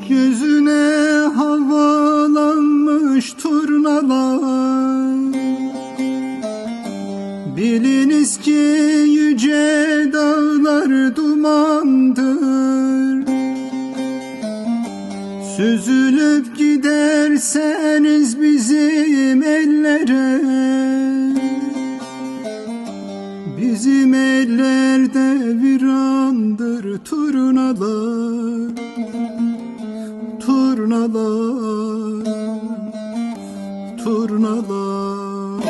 Gökyüzüne havalanmış turnalar. Biliniz ki yüce dağlar dumandır. Süzülüp giderseniz bizim ellere. Bizim ellerde virandır turunalar Turnalar Turnalar.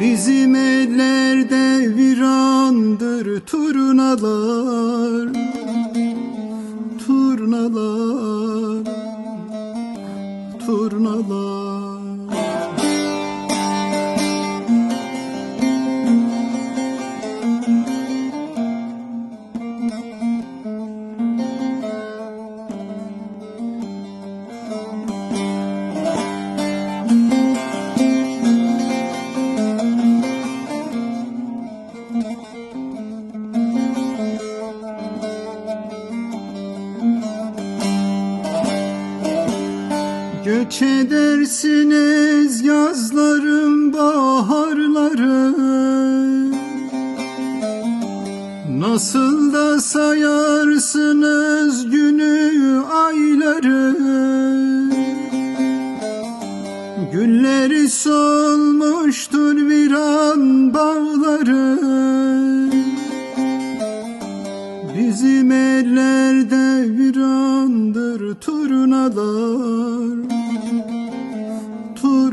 Bizim ellerde virandır turnalar Turnalar Turnalar Göç edersiniz yazlarım baharları Nasıl da sayarsınız günü ayları. Gülleri solmuştur viran bağları. Bizim ellerde virandır turnalar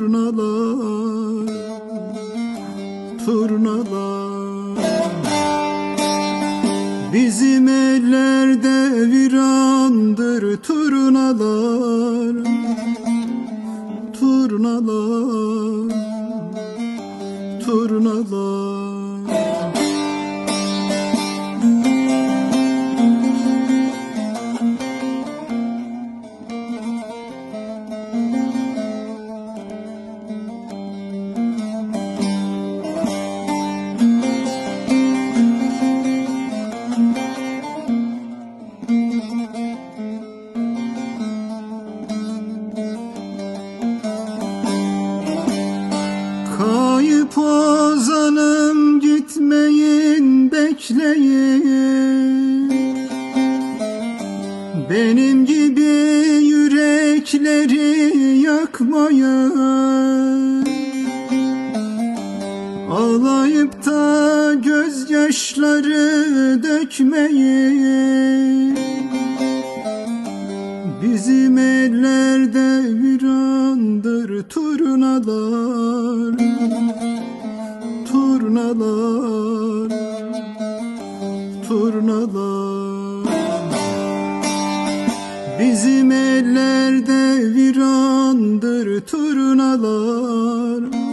Turnalar Turnalar Bizim ellerde virandır turnalar. Turnalar Turnalar Kayıp ozanım gitmeyin bekleyin. Benim gibi yürekleri yakmayın Ağlayıp da gözyaşları dökmeyin. Bizim ellerde virandır turnalar Turnalar Turnalar. Bizim ellerde virandır turnalar